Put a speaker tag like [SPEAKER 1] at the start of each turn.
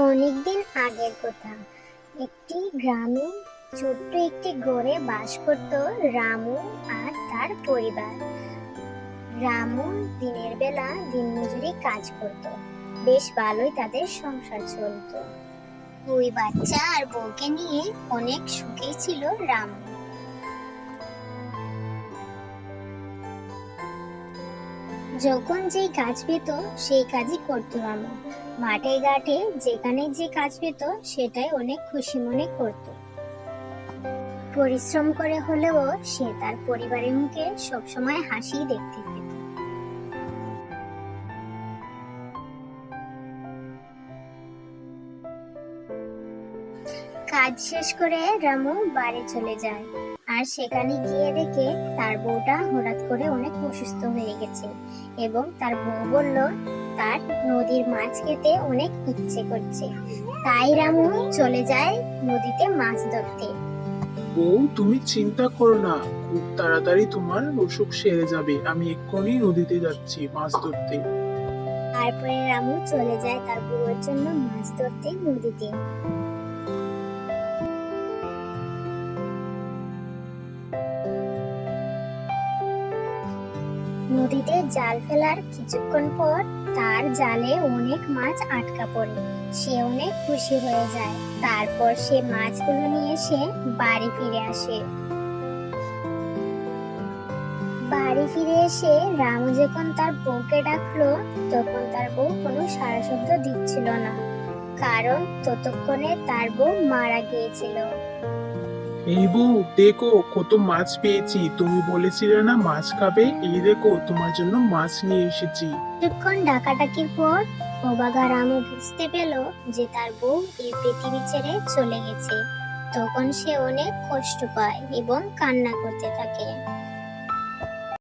[SPEAKER 1] অনেকদিন আগের কথা। একটি গ্রামে ছোট্ট একটি ঘরে বাস করত রামু আর তার পরিবার। রামু দিনের বেলা দিনমজুরি কাজ করত। বেশ ভালোই তাদের সংসার চলতো। ওই বাচ্চা আর বউকে নিয়ে অনেক সুখেই ছিল রামু। যখন যেই কাজ পেত, সেই কাজই করতো রামু। মাঠে ঘাটে যেখানে যে কাজ পেত, সেটাই অনেক খুশি মনে করত। পরিশ্রম করে হলেও সে তার পরিবারের মুখে সবসময় হাসি দেখতে পেত। কাজ শেষ করে রামু বাড়ি চলে যায়। আর সেখানে গিয়ে দেখে তার বউটা হঠাৎ করে অনেক অসুস্থ হয়ে গেছে এবং তার বউ বলল তার নদীর মাছ খেতে অনেক ইচ্ছে করছে। তাই রামু চলে যায় নদীতে মাছ ধরতে।
[SPEAKER 2] বউ তুমি চিন্তা করো না। খুব তাড়াতাড়ি তোমার অসুখ সেরে যাবে। আমি এক্ষুনি নদীতে যাচ্ছি মাছ ধরতে।
[SPEAKER 1] তারপরে রামু চলে যায় তার বউয়ের জন্য মাছ ধরতে নদীতে। নদীতে জাল ফেলার কিছুক্ষণ পর তার জালে অনেক মাছ আটকা পড়ে। সে অনেক খুশি হয়ে যায়। তারপর সে মাছগুলো নিয়ে সে বাড়ি ফিরে আসে। বাড়ি ফিরে এসে রামু যখন তার বউকে ডাকলো, তখন তার বউ কোনো সারা শব্দ দিচ্ছিল না। কারণ ততক্ষণে তার বউ মারা গিয়েছিল।
[SPEAKER 2] এই বউ দেখো কত মাছ পেয়েছি। তুমি বলেছিলে না মাছ খাবে? এই দেখো, তোমার জন্য মাছ নিয়ে এসেছি।
[SPEAKER 1] কিছুক্ষণ ডাকাডাকির পর অবাগা রামু বুঝতে পেল যে তার বউ এই পৃথিবী ছেড়ে চলে গেছে। তখন সে অনেক কষ্ট পায় এবং কান্না করতে থাকে।